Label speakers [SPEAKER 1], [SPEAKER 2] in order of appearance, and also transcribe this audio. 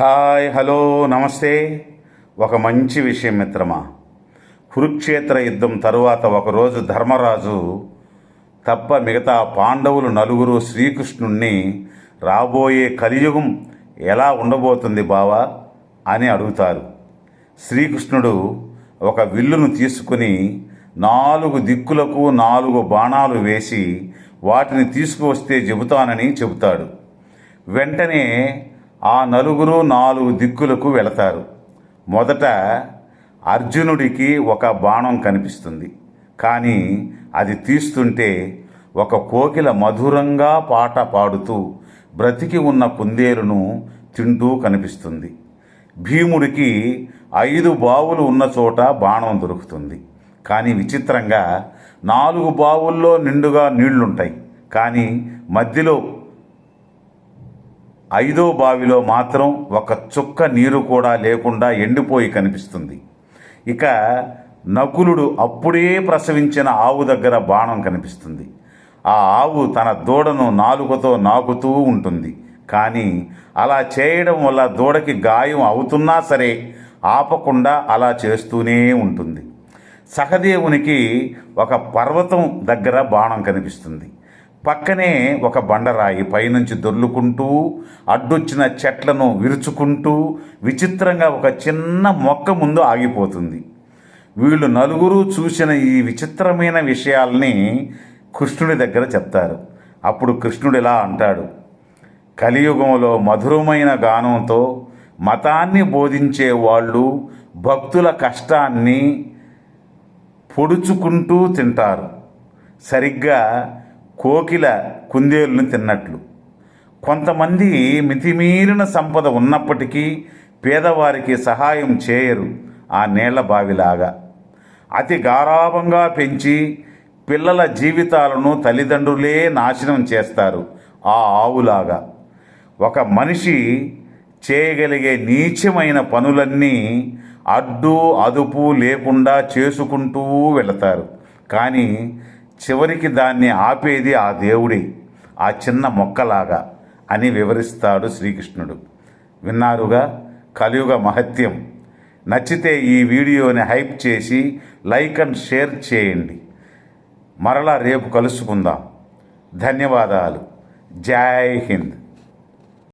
[SPEAKER 1] Hi hello నమస్తే. ఒక మంచి విషయం మిత్రమా. కురుక్షేత్ర యుద్ధం తరువాత ఒకరోజు ధర్మరాజు తప్ప మిగతా పాండవులు నలుగురు శ్రీకృష్ణుణ్ణి రాబోయే కలియుగం ఎలా ఉండబోతుంది బావా అని అడుగుతారు. శ్రీకృష్ణుడు ఒక విల్లును తీసుకుని నాలుగు దిక్కులకు నాలుగు బాణాలు వేసి వాటిని తీసుకువస్తే చెబుతానని చెబుతాడు. వెంటనే ఆ నలుగురు నాలుగు దిక్కులకు వెళతారు. మొదట అర్జునుడికి ఒక బాణం కనిపిస్తుంది. కానీ అది తీస్తుంటే ఒక కోకిల మధురంగా పాట పాడుతూ బ్రతికి ఉన్న కుందేలును తింటూ కనిపిస్తుంది. భీముడికి ఐదు బావులు ఉన్న చోట బాణం దొరుకుతుంది. కానీ విచిత్రంగా నాలుగు బావుల్లో నిండుగా నీళ్ళుంటాయి. కానీ మధ్యలో ఐదో బావిలో మాత్రం ఒక చుక్క నీరు కూడా లేకుండా ఎండిపోయి కనిపిస్తుంది. ఇక నకులుడు అప్పుడే ప్రసవించిన ఆవు దగ్గర బాణం కనిపిస్తుంది. ఆ ఆవు తన దూడను నాలుకతో నాకుతూ ఉంటుంది. కానీ అలా చేయడం వల్ల దూడకి గాయం అవుతున్నా సరే ఆపకుండా అలా చేస్తూనే ఉంటుంది. సహదేవునికి ఒక పర్వతం దగ్గర బాణం కనిపిస్తుంది. పక్కనే ఒక బండరాయి పైనుంచి దొర్లుకుంటూ అడ్డొచ్చిన చెట్లను విరుచుకుంటూ విచిత్రంగా ఒక చిన్న మొక్క ముందు ఆగిపోతుంది. వీళ్ళు నలుగురు చూసిన ఈ విచిత్రమైన విషయాల్ని కృష్ణుడి దగ్గర చెప్తారు. అప్పుడు కృష్ణుడు ఇలా అంటాడు కలియుగంలో మధురమైన గానంతో మతాన్ని బోధించే వాళ్ళు భక్తుల కష్టాన్ని పొడుచుకుంటూ తింటారు. సరిగ్గా కోకిల కుందేలును తిన్నట్లు. కొంతమంది మితిమీరిన సంపద ఉన్నప్పటికీ పేదవారికి సహాయం చేయరు ఆ నీళ్ళ బావిలాగా. అతి గారాభంగా పెంచి పిల్లల జీవితాలను తల్లిదండ్రులే నాశనం చేస్తారు ఆ ఆవులాగా. ఒక మనిషి చేయగలిగే నీచమైన పనులన్నీ అడ్డు అదుపు లేకుండా చేసుకుంటూ వెళతారు. కానీ చివరికి దాన్ని ఆపేది ఆ దేవుడే ఆ చిన్న మొక్కలాగా అని వివరిస్తాడు శ్రీకృష్ణుడు. విన్నారుగా? కలియుగ మహత్యం. నచ్చితే ఈ వీడియోని హైప్ చేసి లైక్ అండ్ షేర్ చేయండి. మరలా రేపు కలుసుకుందాం. ధన్యవాదాలు. జై హింద్.